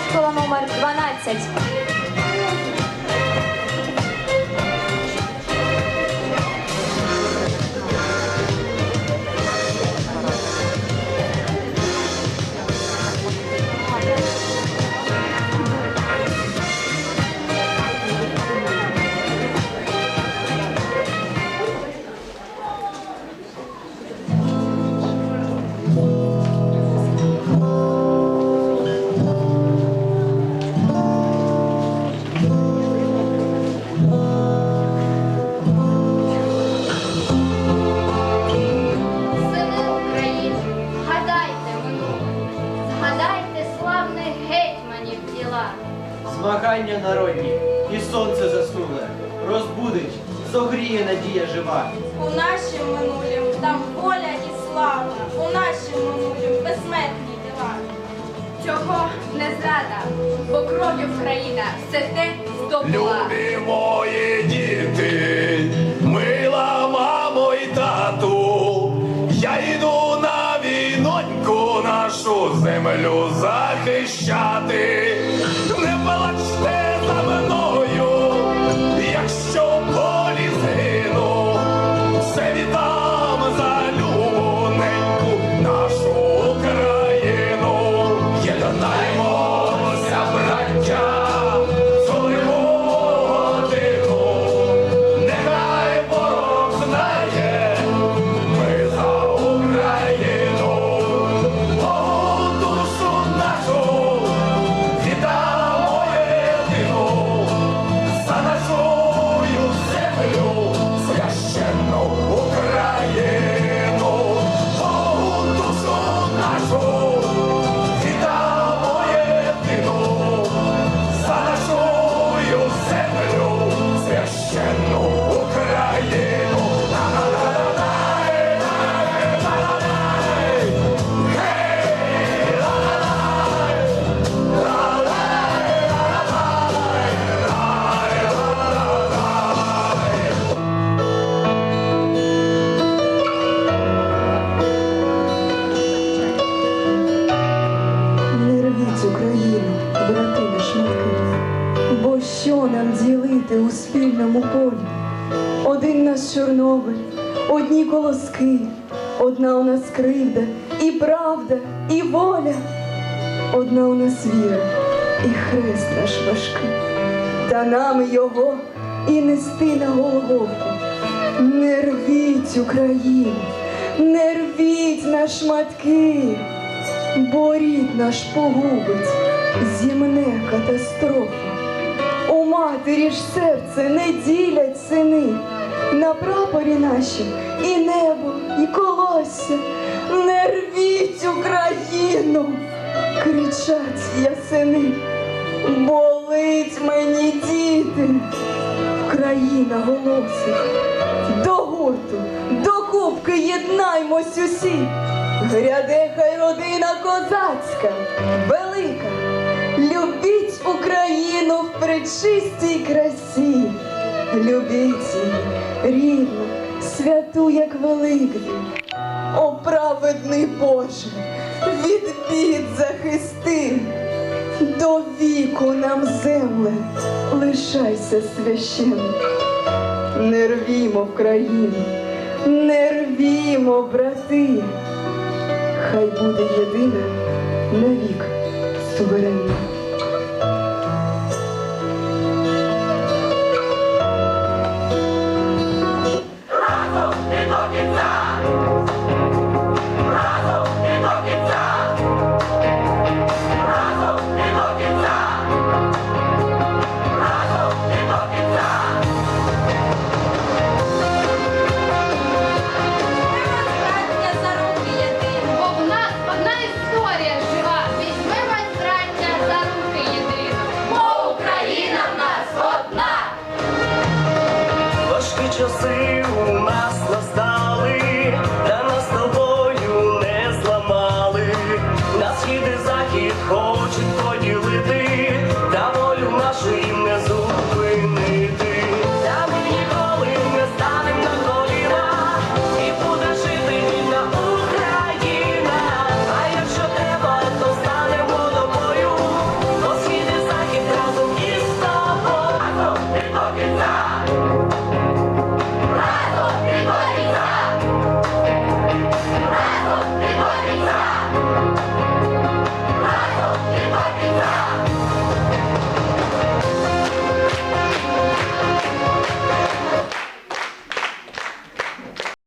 школа номер 12. Змагання народні, і сонце заснуле, розбудить, зогріє надія жива. У нашім минулім там воля і слава, у нашім минулім безсмертні діла. Цього не зрада, бо кров'ю Україна все те здобула. Любі мої діти, мила мамо і тату, я йду на війноньку нашу землю захищати. Брати бо що нам ділити у спільному полі? Один наш Чорнобиль, одні колоски, одна у нас кривда, і правда, і воля, одна у нас віра, і хрест наш важкий, та нам його і нести на Голгофу. Не рвіть Україну, не рвіть на шматки бо рід наш погубить зімне катастрофа. У матері ж серце не ділять сини, на прапорі нашім і небо, і колосся. Не рвіть Україну, кричать ясени, болить мені діти, країна голосить. До гурту, до кубки єднаймось усі. Гряде хай родина козацька, велика. Пречистій красі. Любіть її, рідну, святу, як Великдень. О, праведний Боже, від бід захисти. До віку нам земле, лишайся священним. Не рвімо в країну, не рвімо, брати. Хай буде єдина навік суверенна. Часи у нас настали, та нас тобою не зламали. На схід і захід хочуть